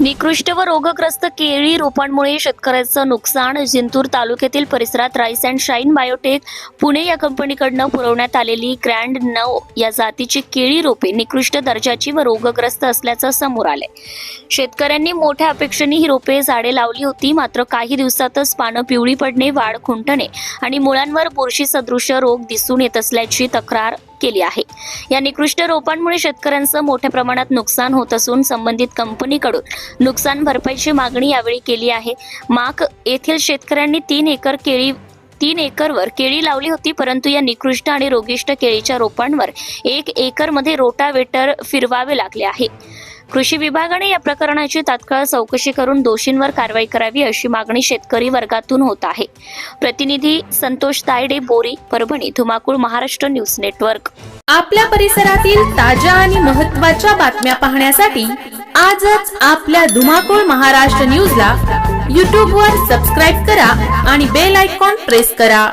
निकृष्ट व रोगग्रस्त केळी रोपांमुळे शेतकऱ्याचं नुकसान जिंतूर तालुक्यातील परिसरात rice and shine biotech Pune या कंपनीकडनं पुरवण्यात आलेली ग्रँड नऊ या जातीची केळी रोपे निकृष्ट दर्जाची व रोगग्रस्त असल्याचं समोर आलंय. शेतकऱ्यांनी मोठ्या अपेक्षेने ही रोपे झाडे लावली होती मात्र काही दिवसातच पानं पिवळी पडणे वाढ खुंटणे आणि मुळांवर बुरशी सदृश रोग दिसून येत असल्याची तक्रार केली आहे. या निकृष्ट रोपांमुळे शेतकऱ्यांचं मोठ्या प्रमाणात नुकसान होत असून संबंधित कंपनीकडून नुकसान भरपाईची मागणी यावेळी केली आहे. माक येथील शेतकऱ्यांनी तीन एकर केळी तीन एकरवर केळी लावली होती परंतु या निकृष्ट आणि रोगिष्ट केळीच्या रोपांवर एक एकरमध्ये रोटावेटर फिरवावे लागले आहे. कृषी विभागाने या प्रकरणाची तात्काळ चौकशी करून दोषींवर कारवाई करावी अशी मागणी शेतकरी वर्गातून होत आहे. प्रतिनिधी संतोष तायडे बोरी परभणी धुमाकूळ महाराष्ट्र न्यूज नेटवर्क. आपल्या परिसरातील ताज्या आणि महत्त्वाच्या बातम्या पाहण्यासाठी आजच आपल्या धुमाकूळ महाराष्ट्र न्यूजला यूट्यूबवर सबस्क्राईब करा आणि बेल आयकॉन प्रेस करा.